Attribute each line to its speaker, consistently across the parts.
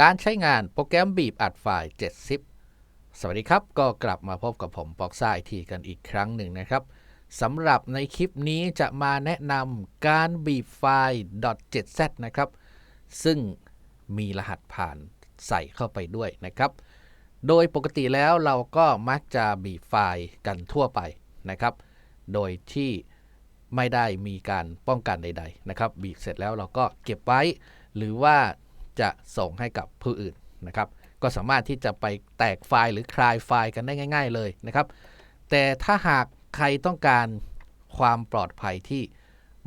Speaker 1: การใช้งานโปรแกรมบีบอัดไฟล์7 zip สวัสดีครับ ก็กลับมาพบกับผมปอกซ่าไอทีกันอีกครั้งหนึ่งนะครับสำหรับในคลิปนี้จะมาแนะนำการบีบไฟล์ .7z นะครับ ซึ่งมีรหัสผ่านใส่เข้าไปด้วยนะครับ โดยปกติแล้วเราก็มักจะบีบไฟล์กันทั่วไปนะครับ โดยที่ไม่ได้มีการป้องกันใด ๆ นะครับ บีบเสร็จแล้วเราก็เก็บไว้ หรือว่า จะส่งให้กับผู้อื่นนะครับ ก็สามารถที่จะไปแตกไฟล์หรือคลายไฟล์กันได้ง่าย ๆ เลยนะครับ แต่ถ้าหากใครต้องการความปลอดภัยที่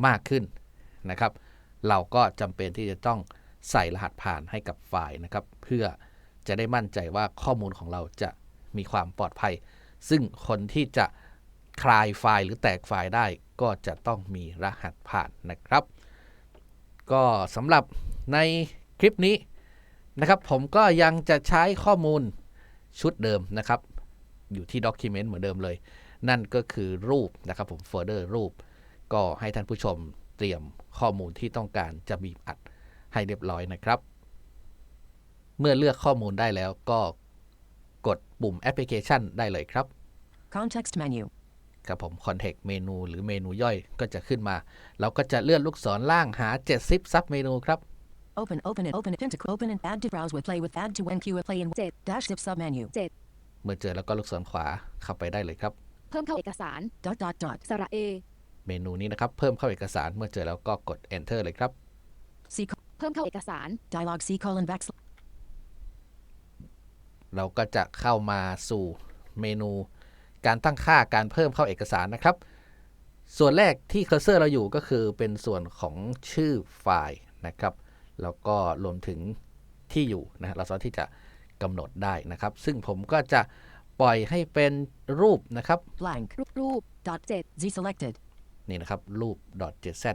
Speaker 1: มากขึ้นนะครับ เราก็จำเป็นที่จะต้องใส่รหัสผ่านให้กับไฟล์นะครับ เพื่อจะได้มั่นใจว่าข้อมูลของเราจะมีความปลอดภัย ซึ่งคนที่จะคลายไฟล์หรือแตกไฟล์ได้ก็จะต้องมีรหัสผ่านนะครับ ก็สำหรับใน คลิปนี้นะครับผมก็ยังจะใช้ข้อมูลชุดเดิมนะครับ อยู่ที่ Document เหมือนเดิมเลย นั่นก็คือรูปนะครับผมโฟลเดอร์รูป ก็ให้ท่านผู้ชมเตรียมข้อมูลที่ต้องการจะบีบอัดให้เรียบร้อยนะครับ เมื่อเลือกข้อมูลได้แล้วก็กดปุ่มแอปพลิเคชันได้เลยครับ
Speaker 2: Context menu.
Speaker 1: ครับผม Context เมนูหรือเมนูย่อยก็จะขึ้นมา เราก็จะเลื่อนลูกศรล่างหา 70 ซับเมนูครับ
Speaker 2: Open, open it, open it, into open and add to browse with play with add to when queue play in
Speaker 3: 7
Speaker 2: dash zip submenu.
Speaker 1: เมื่อเจอแล้วก็ลูกศรขวาเข้าไปได้เลยครับ
Speaker 3: เพิ่มเข้าเอกสาร
Speaker 2: Dot dot dot.
Speaker 3: สระเอ
Speaker 1: เมนูนี้นะครับ เพิ่มเข้าเอกสารเมื่อเจอแล้วก็กด enter เลยครับ
Speaker 2: C co-
Speaker 3: เพิ่มเข้าเอกสาร
Speaker 2: dialog C colon back. sl-
Speaker 1: เราก็จะเข้ามาสู่เมนู การตั้งค่าการเพิ่มเข้าเอกสารนะครับ ส่วนแรกที่เคอร์เซอร์เราอยู่ก็คือเป็นส่วนของชื่อไฟล์นะครับ แล้วก็รวมถึงที่อยู่นะฮะเราสามารถที่จะกำหนดได้นะครับ ซึ่งผมก็จะปล่อยให้เป็นรูปนะครับ
Speaker 2: Blank.
Speaker 3: รูปรูป dot 7
Speaker 2: Z selected.
Speaker 1: นี่นะครับรูป .jz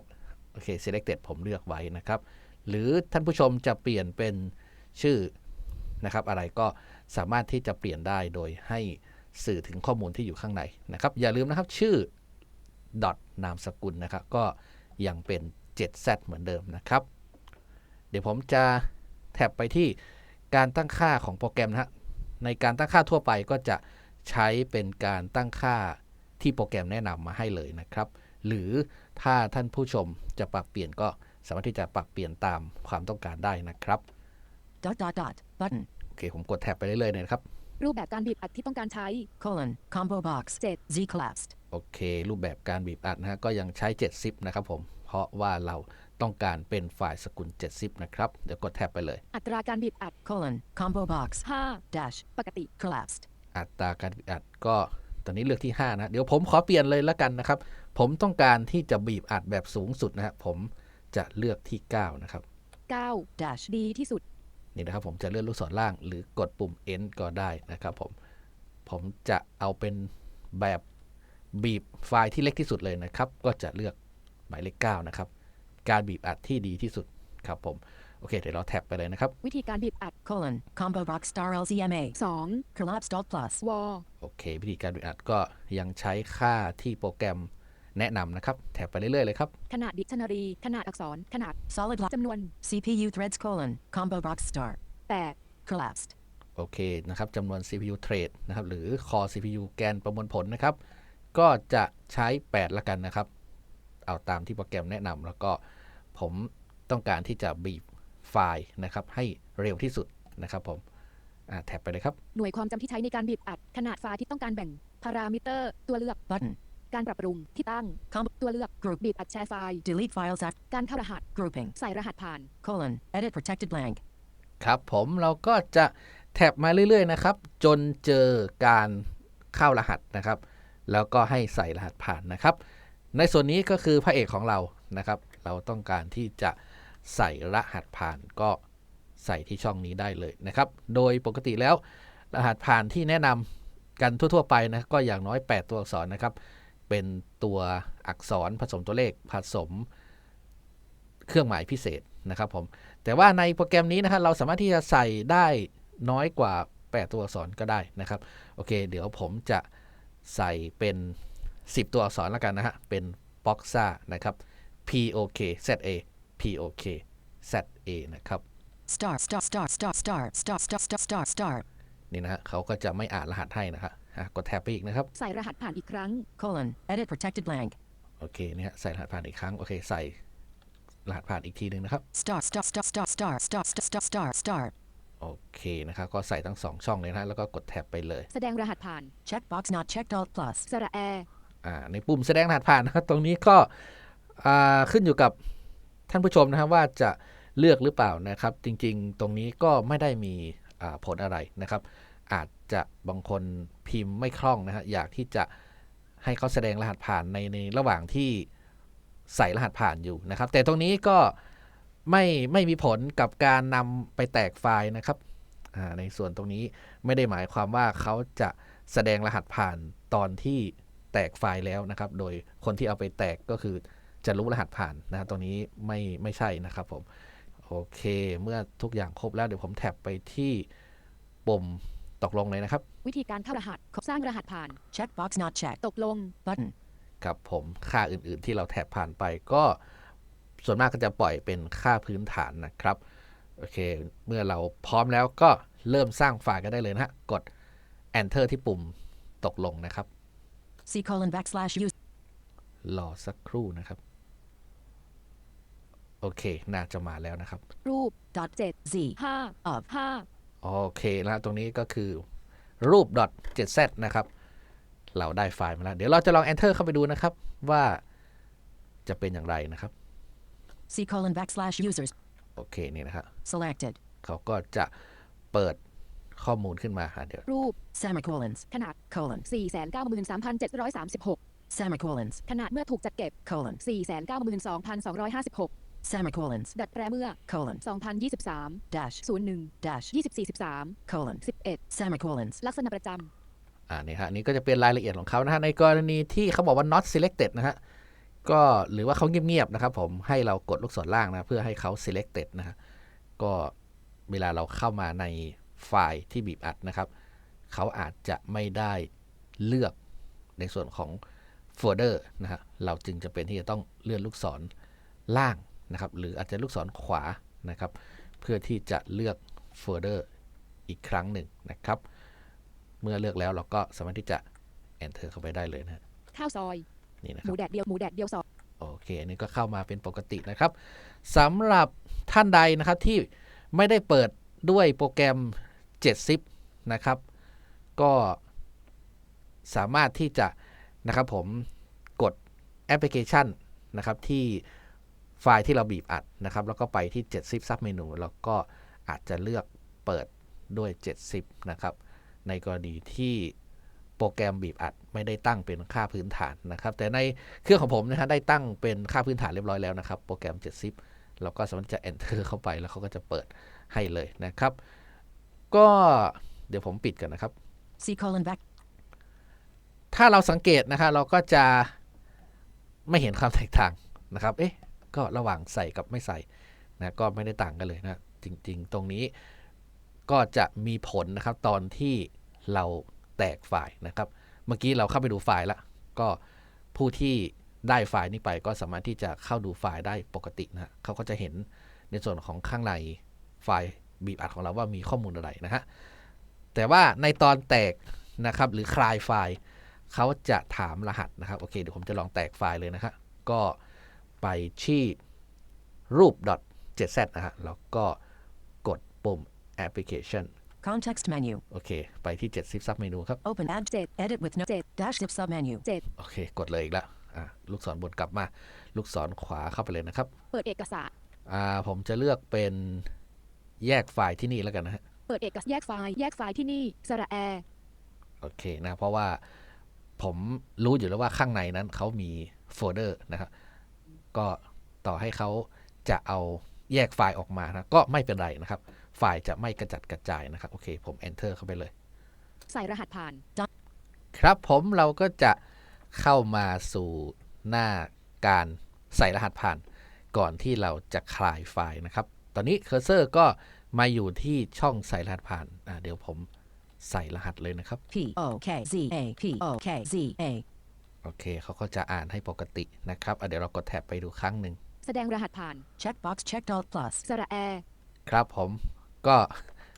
Speaker 1: โอเค selected ผมเลือกไว้นะครับ หรือท่านผู้ชมจะเปลี่ยนเป็นชื่อนะครับ อะไรก็สามารถที่จะเปลี่ยนได้โดยให้สื่อถึงข้อมูลที่อยู่ข้างในนะครับ อย่าลืมนะครับชื่อ dot นามสกุลนะครับ ก็ยังเป็น 7z เหมือนเดิมนะครับ เดี๋ยวผมจะแท็บไปที่การตั้งค่าของโปรแกรมนะฮะในการตั้งค่าทั่วไปก็จะใช้เป็นการตั้งค่าที่โปรแกรมแนะนำมาให้เลยนะครับ หรือถ้าท่านผู้ชมจะปรับเปลี่ยนก็สามารถที่จะปรับเปลี่ยนตามความต้องการได้นะครับ
Speaker 2: Dot dot dot. Button.
Speaker 1: โอเค ผมกดแท็บไปเรื่อยๆเลยนะครับ
Speaker 3: รูปแบบการบีบอัดที่ต้องการใช้
Speaker 2: Colon. Combo box.
Speaker 3: 7
Speaker 2: Z collapsed.
Speaker 1: โอเค รูปแบบการบีบอัดนะฮะก็ยังใช้7ซิปนะครับผม เพราะว่าเรา ต้องการเป็นไฟล์สกุล7ซิปนะครับ เดี๋ยวกดแท็บไปเลย
Speaker 3: อัตราการบีบอัด
Speaker 2: Colon. Combo box.
Speaker 3: 5
Speaker 2: Dash.
Speaker 3: ปกติ
Speaker 2: Collapsed.
Speaker 1: อัตราการบีบอัดก็ตอนนี้เลือกที่ 5 นะ เดี๋ยวผมขอเปลี่ยนเลยแล้วกันนะครับ ผมต้องการที่จะบีบอัดแบบสูงสุดนะฮะผมจะเลือกที่ 9 นะครับ
Speaker 3: 9
Speaker 2: Dash.
Speaker 3: ดีที่สุด
Speaker 1: นี่นะครับผมจะเลื่อนลูกศรล่าง หรือกดปุ่ม end ก็ได้นะครับผม ผมจะเอาเป็นแบบบีบไฟล์ที่เล็กที่สุดเลยนะครับ ก็จะเลือกหมายเลข 9 นะครับ การบีบอัดที่ดีที่สุดครับผม โอเค เดี๋ยวเราแท็บไปเลยนะครับ
Speaker 3: วิธีการบีบอัด
Speaker 2: Colon. Combo box star LZMA.
Speaker 3: 2
Speaker 2: Collapsed alt plus.
Speaker 3: วอ
Speaker 1: โอเค วิธีการบีบอัดก็ยังใช้ค่าที่โปรแกรมแนะนำนะครับ แท็บไปเรื่อยๆเลยครับ
Speaker 3: ขนาดดิกชันนารี ขนาดอักษร ขนาด
Speaker 2: Solid block.
Speaker 3: จำนวน
Speaker 2: CPU threads colon. Combo box star.
Speaker 3: 8
Speaker 2: Collapsed.
Speaker 1: โอเคนะครับจำนวน CPU trade นะครับ หรือ core CPU แกนประมวลผลนะครับ ก็จะใช้ 8 ละกันนะครับ เอาตามที่โปรแกรมแนะนำแล้วก็ ผมต้องการที่จะบีบไฟล์นะครับให้เร็วที่สุดนะครับผมอ่าแท็บไปเลยครับ
Speaker 3: หน่วยความจำที่ใช้ในการบีบอัด ขนาดไฟล์ที่ต้องการแบ่ง พารามิเตอร์ ตัวเลือก
Speaker 2: Button.
Speaker 3: การปรับปรุงที่ตั้ง
Speaker 2: Combo.
Speaker 3: ตัวเลือก
Speaker 2: Group.
Speaker 3: บีบอัดแชร์ไฟล์
Speaker 2: Delete files after.
Speaker 3: การเข้ารหัส
Speaker 2: Grouping.
Speaker 3: ใส่รหัสผ่าน
Speaker 2: Colon. Edit protected blank.
Speaker 1: ครับผมเราก็จะแท็บมาเรื่อยๆนะครับ จนเจอการเข้ารหัสนะครับ แล้วก็ให้ใส่รหัสผ่านนะครับ ในส่วนนี้ก็คือพระเอกของเรานะครับ เราต้องการที่จะใส่รหัสผ่านก็ใส่ที่ช่องนี้ได้เลยนะครับ โดยปกติแล้วรหัสผ่านที่แนะนำกันทั่ว ๆ ไปนะก็อย่างน้อย 8 ตัวอักษรนะครับ เป็นตัวอักษรผสมตัวเลขผสมเครื่องหมายพิเศษนะครับผมแต่ว่าในโปรแกรมนี้นะครับเราสามารถที่จะใส่ได้น้อยกว่า 8 ตัวอักษรก็ได้นะครับโอเค เดี๋ยวผมจะใส่เป็น 10 ตัวอักษรแล้วกันนะฮะเป็น b o x a นะครับ P O K Z A P O K Z A นะครับ
Speaker 2: Start. Start. Start. Start. Start. Start. Start. Start. Start. Start.
Speaker 1: นี่นะฮะเขาก็จะไม่อ่านรหัสให้นะครับอะกดแท็บไปอีกนะครับ
Speaker 3: ใส่รหัสผ่านอีกครั้ง
Speaker 2: Colon. Edit protected blank.
Speaker 1: โอเคนี่ฮะใส่รหัสผ่านอีกครั้ง โอเค ใส่รหัสผ่านอีกทีหนึ่งนะครับ
Speaker 2: Start. Start. Start. Start. Start. Start. Start. Start. Start. Start.
Speaker 1: โอเคนะครับ ก็ใส่ทั้งสองช่องเลยนะฮะแล้วก็กดแท็บไปเลย
Speaker 3: แสดงรหัสผ่าน
Speaker 2: Checkbox not checked. Alt plus.
Speaker 3: สระแอ
Speaker 1: อ่าในปุ่มแสดงรหัสผ่านนะครับตรงนี้ก็อ่า ขึ้นอยู่กับท่านผู้ชมนะครับว่าจะเลือกหรือเปล่านะครับ จริงๆ ตรงนี้ก็ไม่ได้มีผลอะไรนะครับ อาจจะบางคนพิมพ์ไม่คล่องนะฮะอยากที่จะให้เขาแสดงรหัสผ่านในในระหว่างที่ใส่รหัสผ่านอยู่นะครับ แต่ตรงนี้ก็ไม่ไม่มีผลกับการนำไปแตกไฟล์นะครับในส่วนตรงนี้ไม่ได้หมายความว่าเขาจะแสดงรหัสผ่านตอนที่แตกไฟล์แล้วนะครับ โดยคนที่เอาไปแตกก็คือ จะรู้รหัสผ่านนะตรงนี้ไม่ไม่ใช่นะครับผม โอเค เมื่อทุกอย่างครบแล้วเดี๋ยวผมแท็บไปที่ปุ่มตกลงเลยนะครับ
Speaker 3: วิธีการเข้ารหัสสร้างรหัสผ่าน
Speaker 2: Checkbox not checked.
Speaker 3: ตกลง
Speaker 2: Button.
Speaker 1: กับผมค่าอื่นๆที่เราแท็บผ่านไปก็ส่วนมากก็จะปล่อยเป็นค่าพื้นฐานนะครับ โอเค เมื่อเราพร้อมแล้วก็เริ่มสร้างไฟล์กันได้เลยนะฮะ กด enter ที่ปุ่มตกลงนะครับ
Speaker 2: C colon backslash use.
Speaker 1: รอสักครู่นะครับ โอเค น่าจะมาแล้วนะครับ
Speaker 3: รูป
Speaker 2: Dot.
Speaker 3: Jet.
Speaker 2: Z.
Speaker 3: ห้า
Speaker 2: Of.
Speaker 3: ห้า
Speaker 1: โอเคนะฮะตรงนี้ก็คือรูป .7z นะครับ เราได้ไฟล์มาแล้ว เดี๋ยวเราจะลอง enter เข้าไปดูนะครับ ว่าจะเป็นอย่างไรนะครับ
Speaker 2: C colon backslash users.
Speaker 1: โอเค นี่นะครับ
Speaker 2: Selected.
Speaker 1: เขาก็จะเปิดข้อมูลขึ้นมาอะเดี๋ยว
Speaker 3: รูป
Speaker 2: Semicolons.
Speaker 3: ขนาด
Speaker 2: Colon.
Speaker 3: 493,736
Speaker 2: Semicolons.
Speaker 3: ขนาดเมื่อถูกจัดเก็บ
Speaker 2: Colon.
Speaker 3: 492,256
Speaker 2: Semicolons.
Speaker 3: ดัดแปลเมื่อ
Speaker 2: Colon.
Speaker 3: 2023
Speaker 2: Dash.
Speaker 3: 01
Speaker 2: Dash.
Speaker 3: 2413
Speaker 2: Colon.
Speaker 3: 11
Speaker 2: Semicolons.
Speaker 3: ลักษณะประจ
Speaker 1: อ่านี่ฮะอันนี่ก็จะเป็นรายละเอียดของเขานะฮะในกรณีที่เขาบอกว่า not selected นะฮะก็หรือว่าเขาเงียบๆนะครับผมให้เรากดลูกศรล่างนะเพื่อให้เขา selected นะฮะก็เวลาเราเข้ามาในไฟล์ที่บีบอัดนะครับเขาอาจจะไม่ได้เลือกในส่วนของโฟลเดอร์นะฮะเราจึงจะเป็นที่จะต้องเลื่อนลูกศรล่าง นะครับหรืออาจจะลูกศรขวานะครับ เพื่อที่จะเลือกโฟลเดอร์อีกครั้งหนึ่งนะครับ เมื่อเลือกแล้วเราก็สามารถที่จะ enter เข้าไปได้เลยนะฮะำ
Speaker 3: ข้าวซอย
Speaker 1: นี่นะ
Speaker 3: ห
Speaker 1: ครั
Speaker 3: มู
Speaker 1: บ
Speaker 3: แดดเดียวหมูแดดเดียวซอย
Speaker 1: โอเคอันนี้ก็เข้ามาเป็นปกตินะครับสำหรับท่านใดนะครับที่ไม่ได้เปิดด้วยโปรแกรม 7zip นะครับ ก็สามารถที่จะนะครับผมกดแอปพลิเคชันนะครับที่ ไฟล์ที่เราบีบอัดนะครับ แล้วก็ไปที่ 7zip sub menu แล้วก็อาจจะเลือกเปิดด้วย 7zip นะครับ ในกรณีที่โปรแกรมบีบอัดไม่ได้ตั้งเป็นค่าพื้นฐานนะครับ แต่ในเครื่องของผมนะฮะได้ตั้งเป็นค่าพื้นฐานเรียบร้อยแล้วนะครับ โปรแกรม 7zip เราก็สามารถจะ enter เข้าไปแล้วเขาก็จะเปิดให้เลยนะครับ ก็เดี๋ยวผมปิดกันนะครับ
Speaker 2: C colon back.
Speaker 1: ถ้าเราสังเกตนะครับเราก็จะไม่เห็นความแตกต่างนะครับ เอ๊ะ ก็ระหว่างใส่กับไม่ใส่นะก็ไม่ได้ต่างกันเลยนะจริงๆ ตรงนี้ก็จะมีผลนะครับตอนที่เราแตกไฟล์นะครับ เมื่อกี้เราเข้าไปดูไฟล์แล้วก็ผู้ที่ได้ไฟล์นี้ไปก็สามารถที่จะเข้าดูไฟล์ได้ปกตินะฮะเขาก็จะเห็นในส่วนของข้างในไฟล์บีบอัดของเราว่ามีข้อมูลอะไรนะฮะแต่ว่าในตอนแตกนะครับหรือคลายไฟล์เขาจะถามรหัสนะครับโอเคเดี๋ยวผมจะลองแตกไฟล์เลยนะฮะก็ ไปที่รูป .jz นะฮะแล้วก็กดปุ่ม application
Speaker 2: Context menu.
Speaker 1: โอเค ไปที่ 7zip sub menu ครับ
Speaker 2: Open add.
Speaker 3: Jet.
Speaker 2: Edit with no.
Speaker 3: Jet.
Speaker 2: Dash zip submenu.
Speaker 1: โอเค กดเลยอีกแล้วอะลูกศรบนกลับมา ลูกศรขวาเข้าไปเลยนะครับ
Speaker 3: เปิดเอกสาร
Speaker 1: อ่า ผมจะเลือกเป็นแยกไฟล์ที่นี่แล้วกันนะฮะ
Speaker 3: เปิดเอกสารแยกไฟล์ แยกไฟล์ที่นี่ สระแอ
Speaker 1: โอเคนะ เพราะว่าผมรู้อยู่แล้วว่าข้างในนั้นเขามีโฟลเดอร์นะครับ ก็ต่อให้เขาจะเอาแยกไฟล์ออกมานะก็ไม่เป็นไรนะครับ ไฟล์จะไม่กระจัดกระจายนะครับ โอเค ผม enter เข้าไปเลย
Speaker 3: ใส่รหัสผ่าน
Speaker 1: ครับผมเราก็จะเข้ามาสู่หน้าการใส่รหัสผ่าน ก่อนที่เราจะคลายไฟล์นะครับ ตอนนี้เคอร์เซอร์ก็มาอยู่ที่ช่องใส่รหัสผ่านอ่าเดี๋ยวผมใส่รหัสเลยนะครับ
Speaker 2: P O K Z A P O K Z A.
Speaker 1: โอเคเขาก็จะอ่านให้ปกตินะครับอะเดี๋ยวเรากดแท็บไปดูครั้งหนึ่ง
Speaker 3: แสดงรหัสผ่าน
Speaker 2: Checkbox checked. Alt plus.
Speaker 3: สระแอ
Speaker 1: ครับผมก็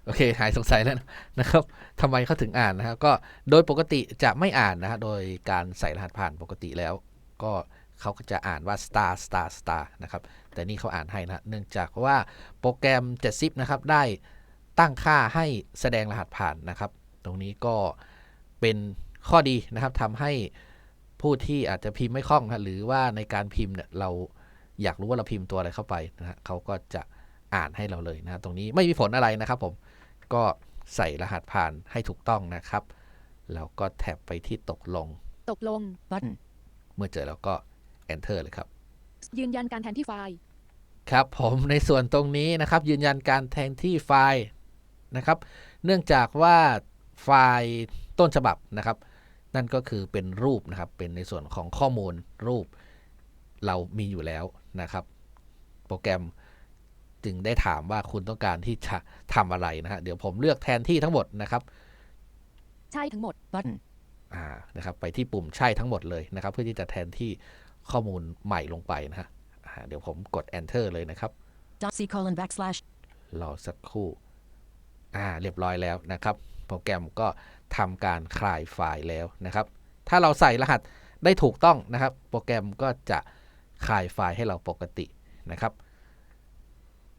Speaker 1: โอเคหายสงสัยแล้วนะครับทำไมเขาถึงอ่านนะครับก็โดยปกติจะไม่อ่านนะฮะโดยการใส่รหัสผ่านปกติแล้ว ก็เขาก็จะอ่านว่า star star star นะครับแต่นี่เขาอ่านให้นะเนื่องจากว่าโปรแกรม 7zip นะครับ ได้ตั้งค่าให้แสดงรหัสผ่านนะครับ ตรงนี้ก็เป็นข้อดีนะครับทำให้ ผู้ที่อาจจะพิมพ์ไม่คล่องนะหรือว่าในการพิมพ์เนี่ยเราอยากรู้ว่าเราพิมพ์ตัวอะไรเข้าไปนะฮะเขาก็จะอ่านให้เราเลยนะตรงนี้ไม่มีผลอะไรนะครับผมก็ใส่รหัสผ่านให้ถูกต้องนะครับ แล้วก็แท็บไปที่ตกลง
Speaker 3: ตกลง
Speaker 2: Button.
Speaker 1: เมื่อเจอแล้วก็ enter เลยครับ
Speaker 3: ยืนยันการแทนที่ไฟล์
Speaker 1: ครับผมในส่วนตรงนี้นะครับ ยืนยันการแทนที่ไฟล์นะครับ เนื่องจากว่าไฟล์ต้นฉบับนะครับ นั่นก็คือเป็นรูปนะครับ เป็นในส่วนของข้อมูลรูปเรามีอยู่แล้วนะครับ โปรแกรมจึงได้ถามว่าคุณต้องการที่จะทำอะไรนะฮะ เดี๋ยวผมเลือกแทนที่ทั้งหมดนะครับ
Speaker 3: ใช่ทั้งหมด
Speaker 2: Button.
Speaker 1: อ่านะครับ ไปที่ปุ่มใช่ทั้งหมดเลยนะครับ เพื่อที่จะแทนที่ข้อมูลใหม่ลงไปนะฮะอ่าเดี๋ยวผมกด enter เลยนะครับ
Speaker 2: Dot C colon backslash.
Speaker 1: รอสักครู่ อ่า เรียบร้อยแล้วนะครับ โปรแกรมก็ ทำการคลายไฟล์แล้วนะครับ ถ้าเราใส่รหัสได้ถูกต้องนะครับ โปรแกรมก็จะคลายไฟล์ให้เราปกตินะครับ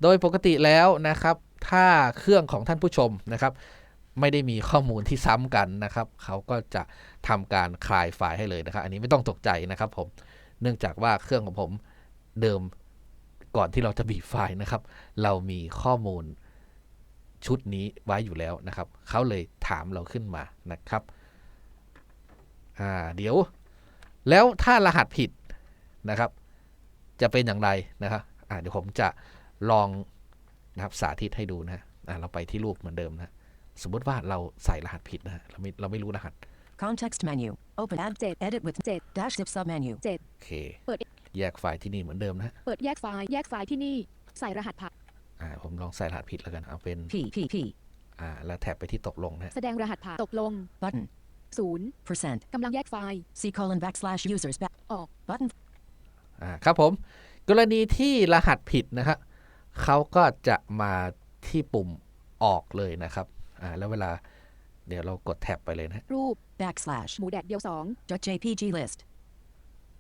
Speaker 1: โดยปกติแล้วนะครับ ถ้าเครื่องของท่านผู้ชมนะครับ ไม่ได้มีข้อมูลที่ซ้ำกันนะครับ เขาก็จะทำการคลายไฟล์ให้เลยนะครับ อันนี้ไม่ต้องตกใจนะครับผม เนื่องจากว่าเครื่องของผมเดิมก่อนที่เราจะบีบไฟล์นะครับ เรามีข้อมูล ชุดนี้ไว้อยู่แล้วนะครับ เขาเลยถามเราขึ้นมานะครับอ่าเดี๋ยว แล้วถ้ารหัสผิดนะครับ จะเป็นอย่างไรนะครับอ่าเดี๋ยวผมจะลองนะครับสาธิตให้ดูนะฮะอ่าเราไปที่รูปเหมือนเดิมนะ สมมติว่าเราใส่รหัสผิดนะฮะเราไม่เราไม่รู้รหัส
Speaker 2: Context menu. Open add.
Speaker 3: Tab.
Speaker 2: Edit with
Speaker 3: 7
Speaker 2: dash zip submenu.
Speaker 1: โอเค
Speaker 3: เปิด
Speaker 1: แยกไฟล์ที่นี่เหมือนเดิมนะฮะ
Speaker 3: เปิดแยกไฟล์ แยกไฟล์ที่นี่ ใส่รหัสผ่าน
Speaker 1: อ่าผมลองใส่รหัสผิดแล้วกันเอาเป็น
Speaker 2: P P P.
Speaker 1: อ่าแล้วแท็บไปที่ตกลงนะฮะ
Speaker 3: แสดงรหัสผ่านตกลง
Speaker 2: Button.
Speaker 3: 0
Speaker 2: Percent.
Speaker 3: กำลังแยกไฟล์
Speaker 2: C colon backslash users back.
Speaker 3: ออก
Speaker 2: Button.
Speaker 1: อ่าครับผม กรณีที่รหัสผิดนะครับเขาก็จะมาที่ปุ่มออกเลยนะครับอ่าแล้วเวลาเดี๋ยวเรากดแท็บไปเลยนะฮะ
Speaker 3: รูป
Speaker 2: Backslash.
Speaker 3: หมูแดดเดียว
Speaker 2: Dot JPG list.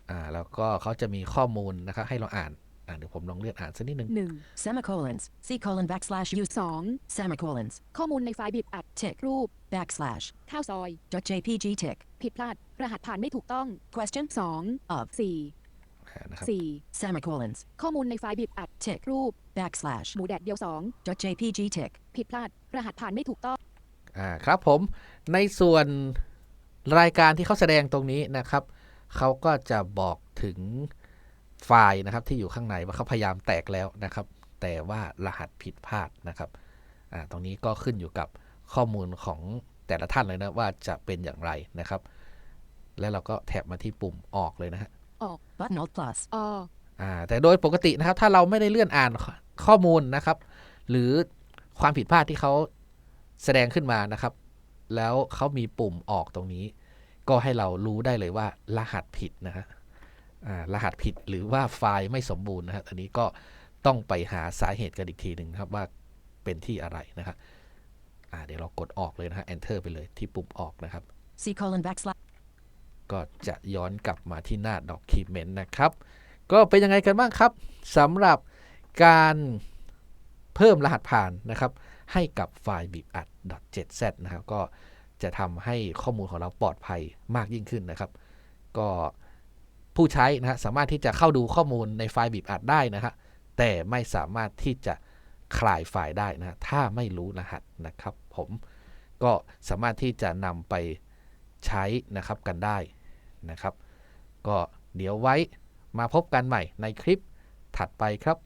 Speaker 1: อ่าแล้วก็เขาจะมีข้อมูลนะครับให้เราอ่าน อ่าเดี๋ยวผมลองเลื่อนอ่านสักนิดนึง
Speaker 3: 2 1
Speaker 2: Semicolons. C colon backslash use.
Speaker 3: 2
Speaker 2: Semicolons.
Speaker 3: ข้อมูลในไฟล์บีบอัด
Speaker 2: Tick.
Speaker 3: รูป
Speaker 2: Backslash.
Speaker 3: ข้าวซอย
Speaker 2: Dot JPG tick.
Speaker 3: ผิดพลาด รหัสผ่านไม่ถูกต้อง
Speaker 2: Question.
Speaker 3: 2
Speaker 2: Of.
Speaker 3: 4
Speaker 1: อ่านะครับ
Speaker 3: 4
Speaker 2: Semicolons.
Speaker 3: ข้อมูลในไฟล์บีบอัด
Speaker 2: Tick.
Speaker 3: รูป
Speaker 2: Backslash.
Speaker 3: หมูแดดเดียว
Speaker 2: Dot JPG tick.
Speaker 3: 2ผิดพลาด รหัสผ่านไม่ถูกต้อง
Speaker 1: อ่าครับผมในส่วนรายการที่เขาแสดงตรงนี้นะครับ เขาก็จะบอกถึง ไฟล์นะครับที่อยู่ข้างในว่าเขาพยายามแตกแล้วนะครับ แต่ว่ารหัสผิดพลาดนะครับอ่าตรงนี้ก็ขึ้นอยู่กับข้อมูลของแต่ละท่านเลยนะว่าจะเป็นอย่างไรนะครับ แล้วเราก็แท็บมาที่ปุ่มออกเลยนะฮะ
Speaker 2: Button alt plus.
Speaker 3: อ
Speaker 1: อ่าแต่โดยปกตินะครับ ถ้าเราไม่ได้เลื่อนอ่านข้อข้อมูลนะครับ หรือความผิดพลาดที่เขาแสดงขึ้นมานะครับ แล้วเขามีปุ่มออกตรงนี้ ก็ให้เรารู้ได้เลยว่ารหัสผิดนะฮะอ่า รหัสผิดหรือว่าไฟล์ไม่สมบูรณ์นะฮะอันนี้ก็ต้องไปหาสาเหตุกันอีกทีหนึ่งครับว่าเป็นที่อะไรนะครับเดี๋ยวเรากดออกเลยนะฮะ enter ไปเลยที่ปุ่มออกนะครับ
Speaker 2: C colon backslash.
Speaker 1: ก็จะย้อนกลับมาที่หน้า Document นะครับ ก็เป็นยังไงกันบ้างครับสำหรับการเพิ่มรหัสผ่านนะครับ ให้กับไฟล์บีบอัด .7z นะครับ ก็จะทำให้ข้อมูลของเราปลอดภัยมากยิ่งขึ้นนะครับ ก็ ผู้ใช้นะฮะสามารถที่จะเข้าดูข้อมูลในไฟล์บีบอัดได้นะฮะแต่ไม่สามารถที่จะคลายไฟล์ได้นะฮะถ้าไม่รู้รหัสนะครับ ผมก็สามารถที่จะนำไปใช้นะครับกันได้นะครับ ก็เดี๋ยวไว้มาพบกันใหม่ในคลิปถัดไปครับ